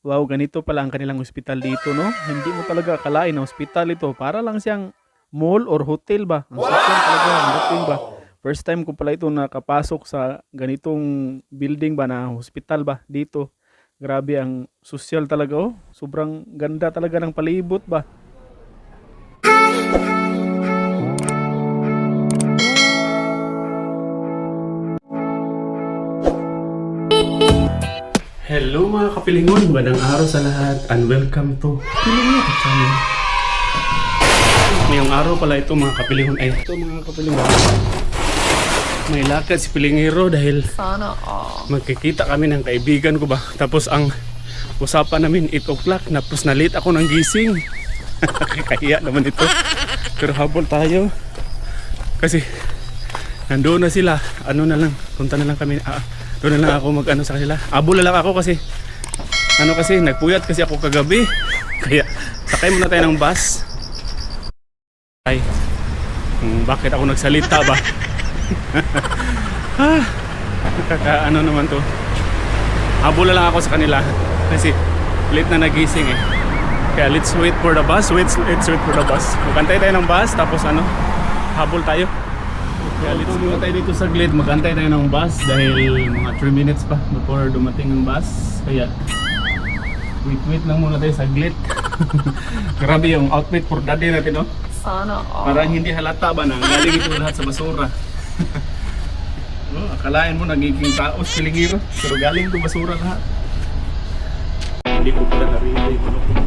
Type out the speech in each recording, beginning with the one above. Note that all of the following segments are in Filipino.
Wow, ganito pala ang kanilang ospital dito, no? Hindi mo talaga akalain na ospital ito. Para lang siyang mall or hotel ba? Ang social talaga, ang dating ba? First time ko pala ito nakapasok sa ganitong building ba na hospital ba dito. Grabe ang social talaga, oh. Sobrang ganda talaga ng palibot ba? Hello mga kapilingon, magandang araw sa lahat and welcome to Pilingon Channel. Ngayong araw pala ito mga kapilingon, ay ito mga kapilingon. May lakad si Pilingero dahil Sana all. magkikita kami ng kaibigan ko ba. Tapos ang usapan namin 8 o'clock, tapos na late ako ng gising. Kaya naman ito. Pero habol tayo. Kasi nandoon na sila. Ano na lang, punta na lang kami. Ah, doon na ako mag ano sa kanila. Abol na lang ako kasi ano kasi nagpuyat kasi ako kagabi. Kaya sakay muna tayo ng bus. Ay, bakit ako nagsalita ba? ah, ano naman to. Habol na lang ako sa kanila kasi late na nagising eh. Kaya let's wait for the bus. Wait, let's wait for the bus. Magantay tayo ng bus tapos ano, habol tayo. Kaya let's muna tayo dito sa grid. Magantay tayo ng bus dahil mga 3 minutes pa before dumating ang bus. Kaya wait wait lang muna tayo sa grid. Grabe yung outfit for daddy natin no. Sana all. Parang hindi halata ba na galing ito lahat sa basura. oh, akalain mo nagiging taos kilingiro pero galing ito basura lahat. Hindi ko pala narinig ito.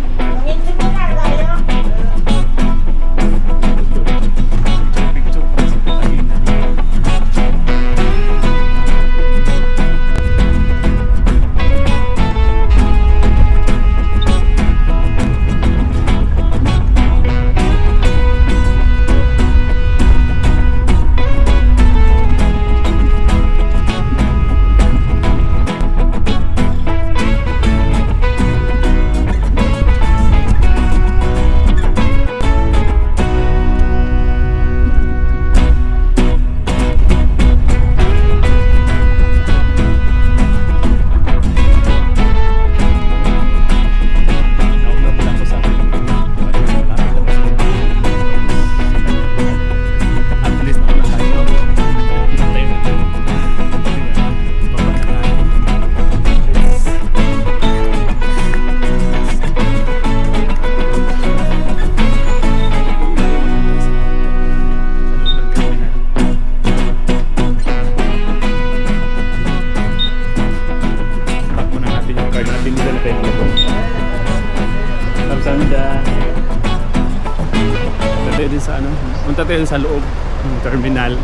Tayo din sa ano, punta tayo sa loob ng terminal.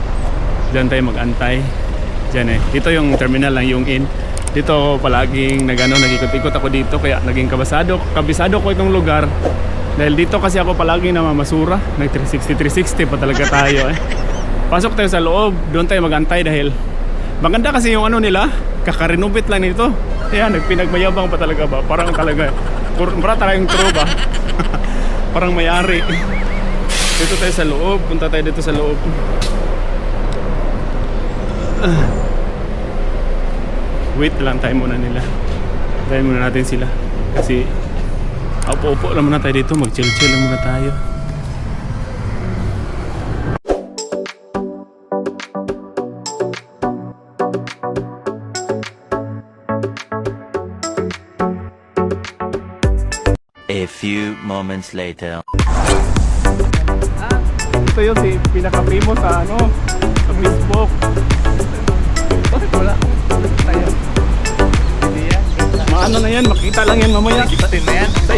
Diyan tayo magantay. Diyan eh. Dito yung terminal lang yung in. Dito palaging nagano nagikot-ikot ako dito kaya naging kabasado kabisado ko itong lugar dahil dito kasi ako palagi namamasura nag 360 360 pa talaga tayo eh pasok tayo sa loob doon tayo magantay dahil maganda kasi yung ano nila kakarenovate lang nito kaya nagpinagmayabang pa talaga ba parang talaga para tayong true ba parang mayari dito tayo sa loob. Punta tayo dito sa loob. Wait lang tayo muna nila. Tayo muna natin sila. Kasi upo-upo lang muna tayo dito. Mag chill chill lang muna tayo. A few moments later. Ito yun si pinaka-primo sa ano sa Facebook. Bakit wala? Tayo maano na yan? Makita lang yan mamaya. Kita din na yan. Sa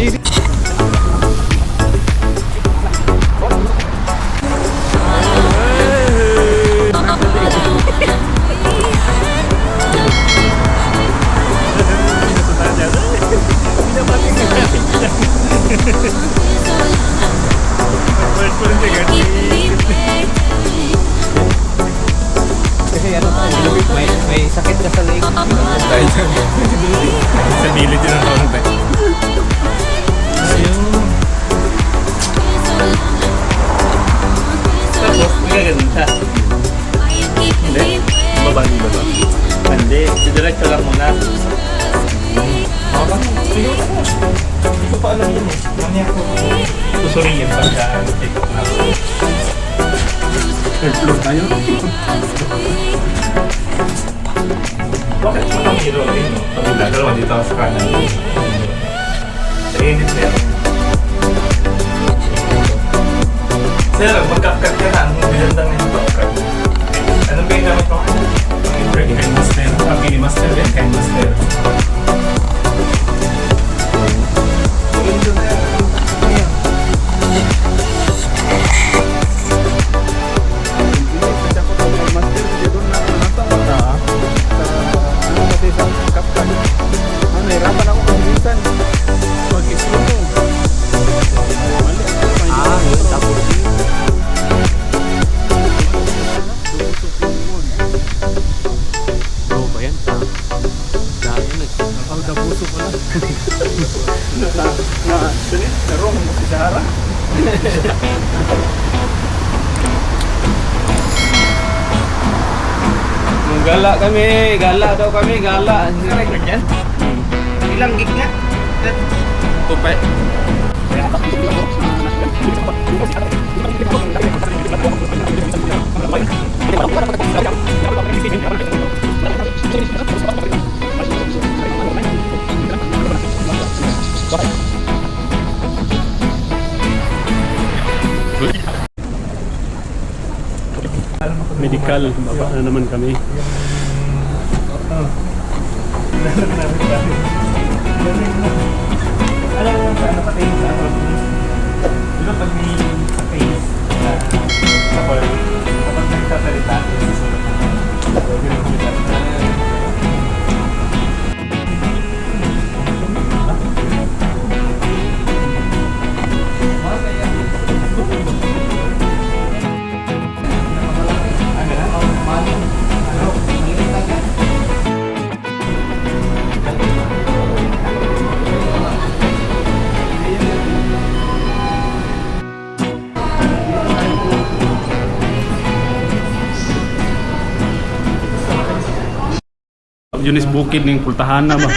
May sakit ka sa leeg. Tapos tayo dyan. sa gilid yun ang kaunti. Ayun. Tapos, nagaganon siya. Hindi. Baba, di baba. Hindi. Didiretso lang muna. Mabang. Sige. Hindi ko pa alam yun eh. Mamaya ko. Susuriin pagka. Ah, Take off na ako. El flotayo. Bakit mo nang hero rin, no? Pag dalawa dito sa kanan. Sa init sir. Sir, mag-cut ka na. Ang magandang yung top-cut. Gala kami, gala daw kami, gala. Ilang gig nga? Tupay. Medical, baba na naman kami. Alam mo ano pati sa ano? Di ba pag may face na sa call, kapag nagsasalita, susunod na. So, yun ang bigat. Yun is bukid ng pultahana ba?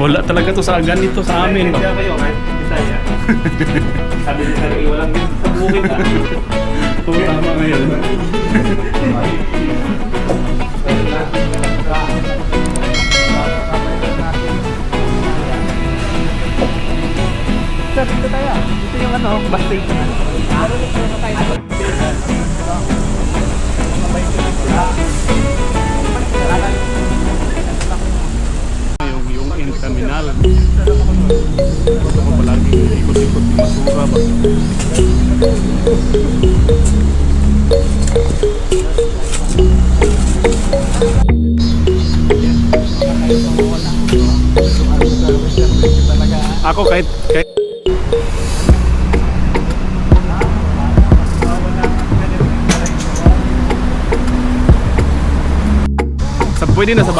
Wala talaga to sa ganito sa amin Hindi kayo, kahit Bisaya. Sabi ni Sarili, walang ganito sa bukid ah. Oo, tama ngayon. yung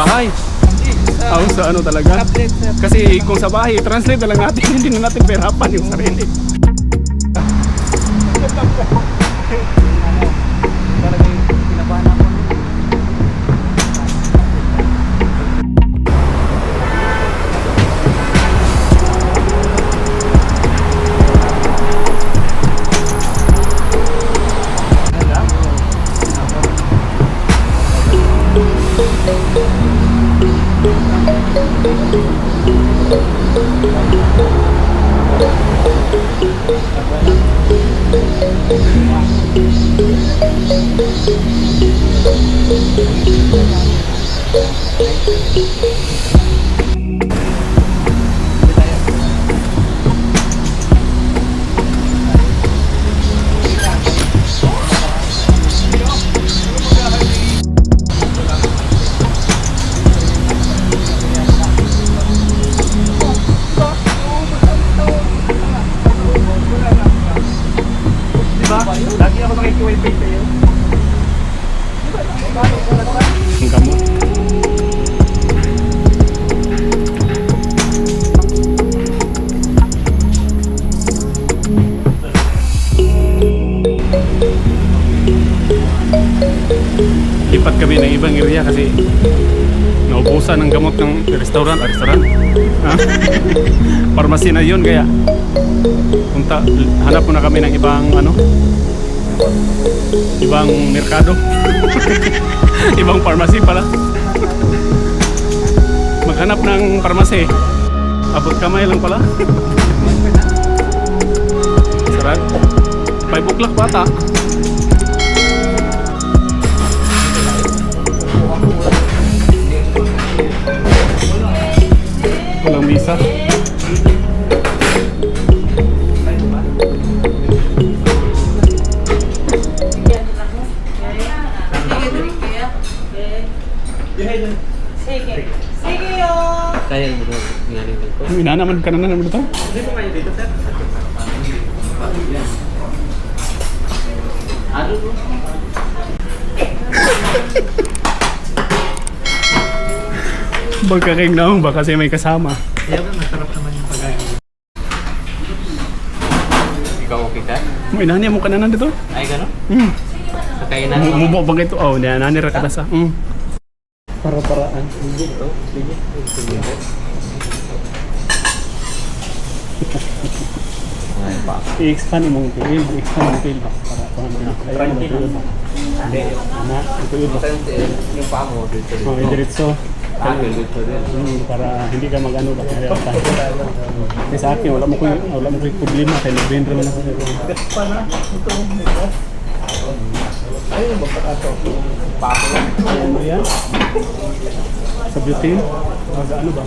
bahay. Ah, sa ano talaga? Kasi kung sa bahay, translate na lang natin, hindi na natin perapan yung sarili. Pharmacy na yun kaya punta hanap muna kami ng ibang ano ibang merkado. Ibang pharmacy pala. Maghanap ng pharmacy. Abot kamay lang pala. Sarap. 5 o'clock bata. Walang misa ngayon ko. Ina naman ka na naman ito. Ano to? Magkaking naong ba kasi may kasama. Kaya ba masarap naman yung pagkain. Ikaw okay ka? May nani mo ka na dito. Ay, gano'n? Hmm. Sa kainan mo? Mubo bang ito? Oh, na nani ra kada sa. Hmm. Para-paraan. Sige, oh. Sige. Sige. Ay, pa. I-expand imong tail, i-expand imong tail ba? Para para na. Ayun ba tail ba? Hindi. Ana, ito yun ba? Yung, paa mo dito. Oh, din. Hmm, para hindi ka mag-ano ba kaya ta. Kasi sa akin wala mo ko wala mo ko problema kay Lubin rin ako. Pala, ito, ito. Ayun, magpakato. Paa mo lang. Ano yan? Sa butane? O sa ano ba?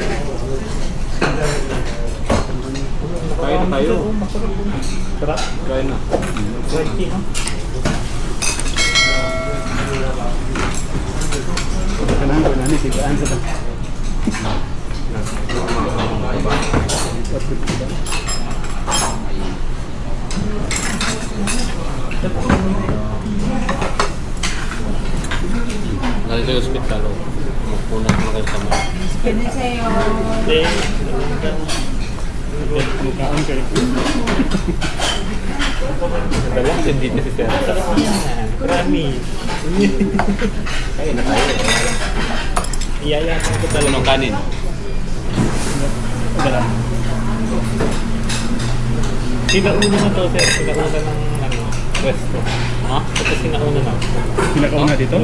Kaya na tayo. Tara. Kaya na. Kanahan ko na ni tigaan sa ta. Nalito yung hospital. Magpunat mo kayo sa mga. Hindi. Mukhaan kayo. Dala, hindi na si Sir. Rami. Kaya na tayo. Iyayatan ko Dala ng kanin. Tara. Sinauna na to, sir. Sinauna ng ano, pwesto. Ha? Ito sinauna na. Pinakauna dito?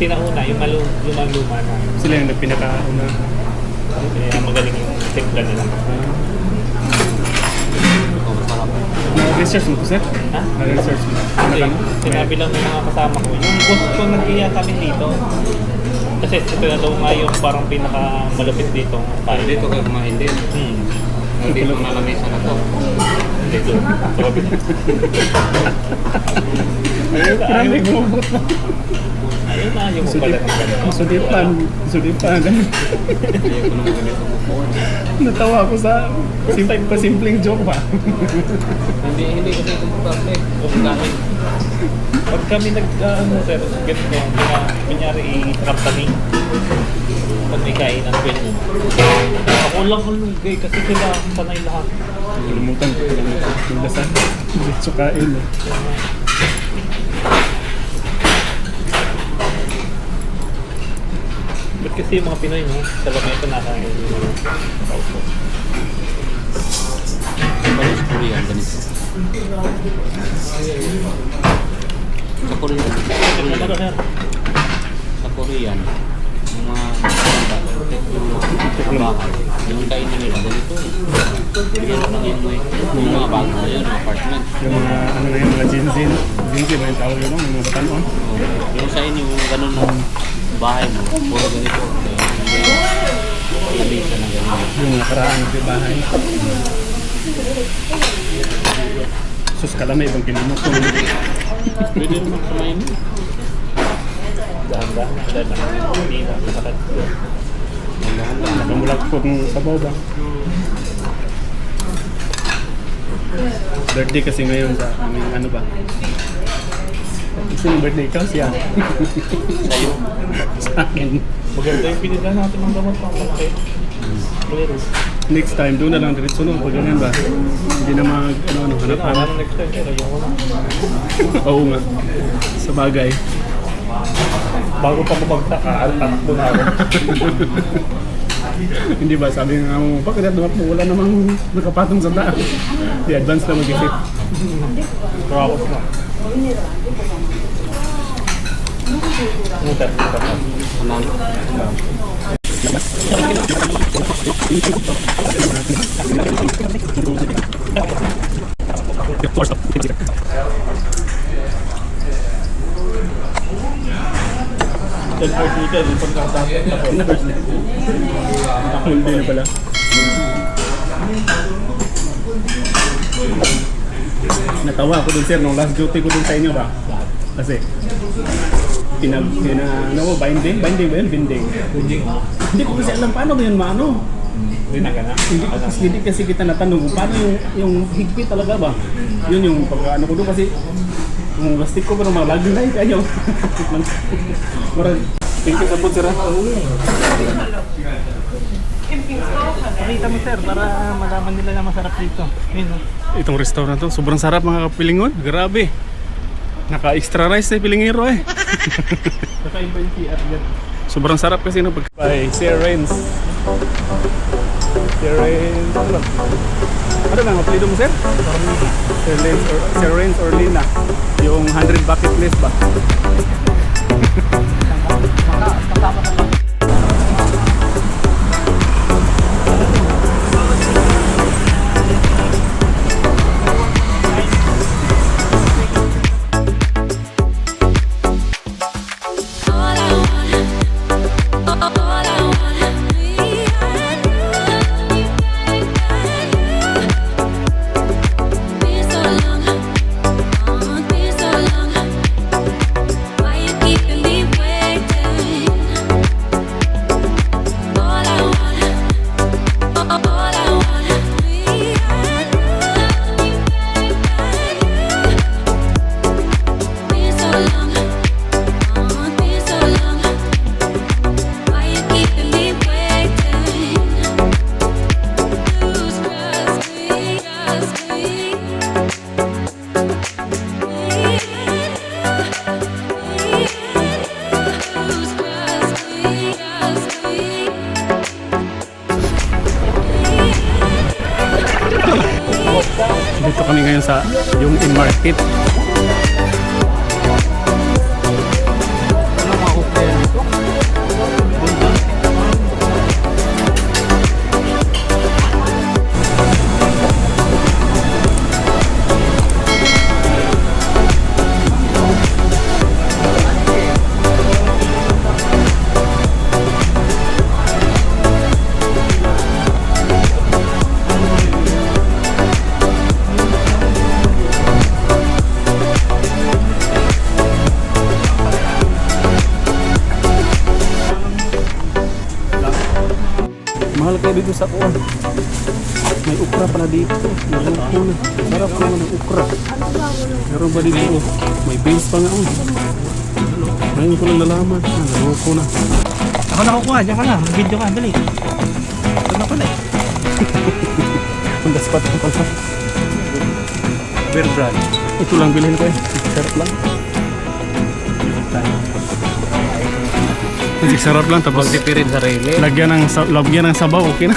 Sinauna, yung malu lumang-luma na. Sila yung nagpinakauna. Kaya magaling yung timpla nila. Masarap. Na-research mo to, sir? Ha? Na-research mo. Kasi Pinaka- sinabi lang ng mga kasama ko, yung boss ko nag-iya kami dito. Kasi ito na daw nga yung parang pinaka malupit dito. Para dito kayo kumain din. Hmm. Hindi mo nalamisa na to. Dito. Sabi. Ayun, ayun, mo. Ayun na, yung pala ng ganun. Sudipan. Sudipan. Ayaw ko ganito kukuha. Natawa ako sa sim pasimpleng joke ba? Hindi, hindi kasi komportable. Kumakain. Pag kami nag, uh, ano sir, get ko, kunyari i-trap kami. Pag may kainan ko yun. Ako lang hulugay kasi sila sanay lahat. Kalimutan ko yung dasal. Diretso kain. eh. Kasi yung mga Pinoy, no? Sa nakain. Ano sa Korean, ganito. Sa Korean. Ano ba, sir? Sa Korean. Yung mga yung bahay. Yung kainan nila, ganito. Bigyan ko ng inway. Yung mga bago na yun, apartment. Yung mga ano na yung mga zinzin. Zinzin ba yung tawag yun? Yung mga batanon. Yung sa inyo, yung ganun ng bahay mo, puro ganito. Hindi siya ng ganito. Yung mga karaan ng bahay. Sus kalamay ibang kinamot ko. Pwede naman kumain mo. Dahan-dahan. Dahil lang, hindi na. Masakit. Nakamulak po kung sabaw ba. Birthday kasi ngayon sa aming ano ba? Sino birthday ikaw siya? Sa akin. Maganda yung pinila natin ng gamot pang malaki. Next time, doon na lang diretso no. Pag ganyan ba? Hindi na mag, ano, ano, hanap hanap. next time? Ayoko na. Oo nga. Sa bagay. Bago pa bumagsak ka, tatakbo na ako. Hindi ba? Sabi nga mo, bakit tumakbo? Wala namang nakapatong sa taas. Di advance na mag-isip. Pero ako na. Mutat, mutat. Ten hours later, yung pagkakatakas ako. Hindi na pala. Natawa ako dun sir, nung last duty ko dun sa inyo ba? Kasi, pinag, pina, ano mo, binding? Binding ba yun? Binding. Hindi nga. Hindi ko kasi alam paano ba yun maano. Hindi na na. Hindi, kasi, hindi kasi kita natanong kung paano yung, yung higpit talaga ba? Yun yung pag ano ko doon kasi yung plastic ko pero malagi na yung kanyo. Marag, thank you sa po sir. Pakita mo sir, para malaman nila na masarap dito. Yun? Itong restaurant to, sobrang sarap mga kapilingon. Grabe. Naka-extra rice na yung pilingero eh. Kakaiba yung CR dyan. Sobrang sarap kasi ng pag... By Sir Renz. Sir Renz. Ano lang? Ano lang, apelido mo sir? Sir Renz or Sir Renz or Lina. Yung 100 bucket list ba? All dito sa kuwan. May ukra pala dito. Naluto na. Sarap naman ng ukra. Meron ba dito? May beans pa nga. Oh. Ngayon ko lang nalaman. Ah, naluto na. Ako na kukuha, dyan ka na. Video ka, dali. Ito na pala eh. The spot ko pala. Bear brand. Ito lang bilhin ko eh. Sarap lang. Kasi sarap lang tapos Magtipirin sa rele. lagyan ng sa- lagyan ng sabaw okay na.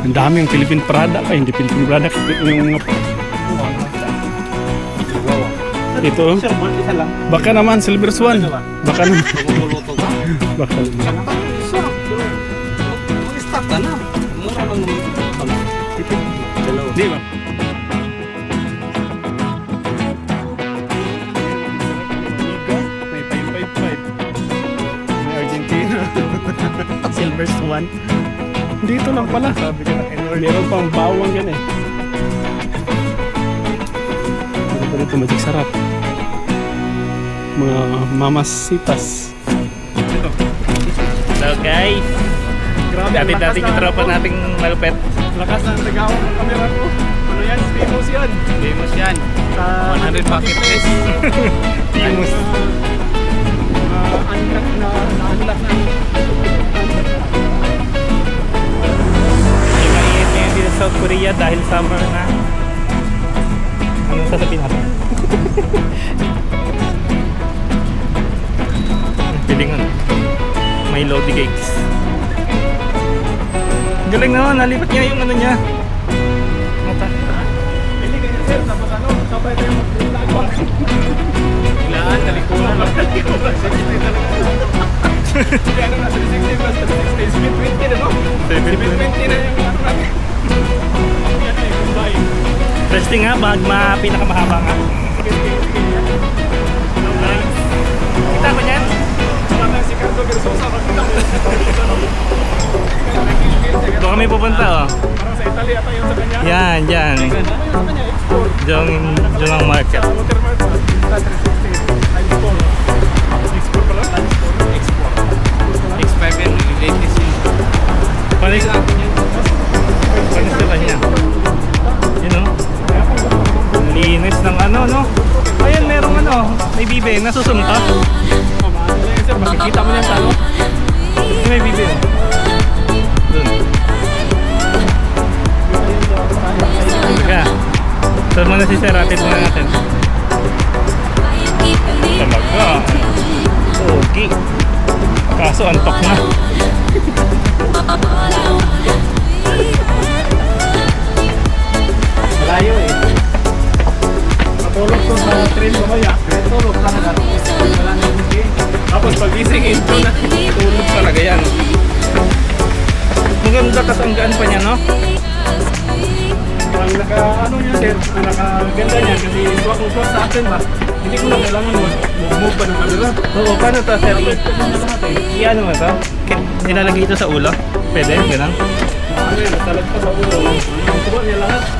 Ang dami yung Philippine Prada pa, hindi Philippine Prada yung mga ito. oh. Sir, one isa lang. Baka naman Silver Swan. Baka naman. Ka. Baka naman. Na. Mura lang. Dalawa. Di ba? Swan. Dito lang pala. Sabi ko Meron pang bawang yan eh. Ano pa dito? Magic sarap. Mga mamasitas. Hello guys. Grabe, Dati-dati lakas yung na- tropa nating malupet. Lakas ng tagawang ng camera ko. Ano yan? Famous yan. Famous yan. Sa 100 bucket list. Famous. Uh, unlock na, na-unlock na. South Korea dahil summer na. Ang sasabihin natin. Piling ano. May Lodi cakes. Galing naman, nalipat niya yung ano niya. Mata. Hindi ganyan sir, tapos ano, sabay tayo mag-vlog? Ilaan, sige talaga. Hindi ano nasa 60 plus 60, 720 na no? 720 na yung Testing nga, bag ma pinakamahaba nga. Kita ko niyan? Doon kami pupunta oh. Parang sa Italy ata yun sa kanya. Yan, yan. Diyan, diyan ang market. Sa watermark may bibe, nasusunta. Maano na yan sir. Makikita mo yan sa ano? Ay, may oh. Dun. Teka. Saan mo na si Sir? Atid muna natin. Talaga. Okay. Kaso antok na. Malayo eh. Matulog to sa train mamaya. Tulog talaga. Wala nang hindi. Tapos pagising intro na. Tulog talaga yan. Maganda kasi ang gaan pa niya, no? Ang naka, ano niya sir, nakaganda niya kasi swak swak sa akin ba. Hindi ko na kailangan mag-move pa ng camera. Oo, paano to, Sir? I-ano mo to? Nilalagay ito sa ulo? Pwede? Ganun? Ano yun, nasalag pa sa ulo. Tuwa niya lahat.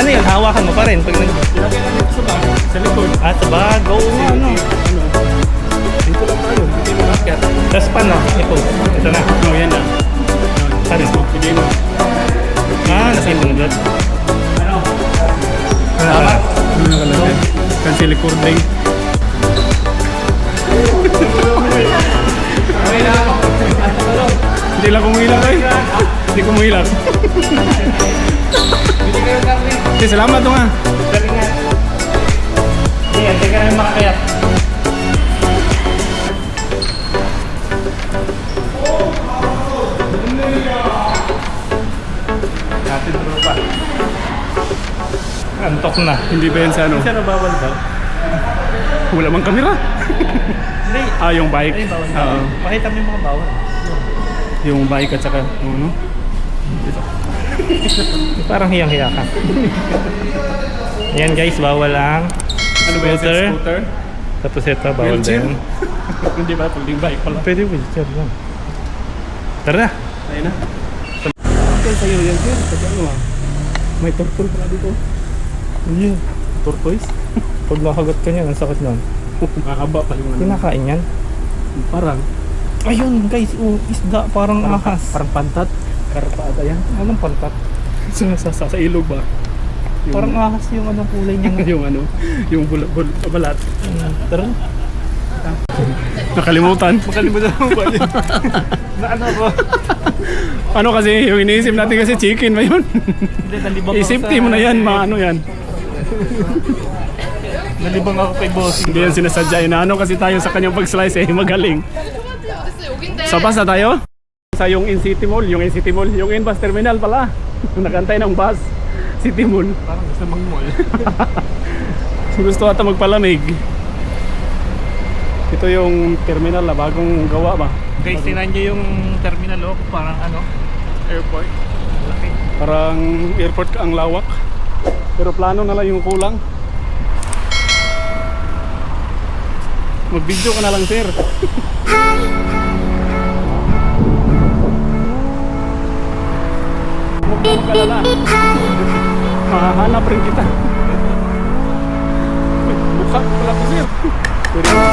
Ano yun? Hawakan mo pa rin pag nag... Ilagay sa bag, sa likod. Ah, sa bag. Oo, Kasi, ano. ano, dito lang tayo, dito yung basket. Tapos paano? Ito. Ito na. No, yan na. Paano? Pili mo. Ah, nasa ibang dyan. Ano? Ah, Ano nakalagay? Cancel recording. Hindi lang kumuhilang ay. Hindi kumuhilang. Hindi, salamat nga. galing nga. Ayan, teka na makakayat. Natin tropa. Antok na. Hindi ba yan sa ano? Siya nabawal daw? Wala mang kamera. Hindi. Ah, yung bike. Ay, bawal Oo. daw. Pakita mo yung mga bawal. Yung bike at saka, yung ano? Parang hiyang-hiya ka. Yan guys, bawal ang Ano ba yan? Scooter? Tapos ito, bawal Wheelchair? din. Hindi ba? Pwedeng bike pala. Pwede wheelchair lang. Tara na. Ayun na. Okay, sa'yo yan sir. Kasi ano ah. May turtle pala dito. Yun. Tortoise? Pag nakagat ka niyan, ang sakit nun. Mahaba pa yung ano. Kinakain yan. Parang. Ayun guys, oh, isda parang ahas. Parang pantat. Karpa ata yan. Anong pantat? Sa, sa, sa, sa ilog ba? Yung, Parang ahas yung anong kulay niya. yung ano, yung bul, bul, balat. Mm, Tara. Nakalimutan. Makalimutan mo ba yun? na ano ko? ano kasi, yung iniisip natin kasi chicken ba yun? Sa- mo na yan, mga ano yan. Nalibang ako kay boss. Hindi yan sinasadya. Inaano kasi tayo sa kanyang pag-slice eh, magaling. Sa bus na tayo? Sa yung in-city mall, yung in-city mall, yung in-bus terminal pala. Nakantay ng bus. City mall. Parang gusto mang mall. Gusto ata magpalamig. Ito yung terminal na bagong gawa ba? Guys, tinan nyo yung terminal oh. Parang ano, airport. Laki. Parang airport ang lawak. Pero plano na lang yung kulang. Mag-video ka na lang, sir. Huwag ka. Mahahanap rin kita. Pala ko, sir. Pwede mo.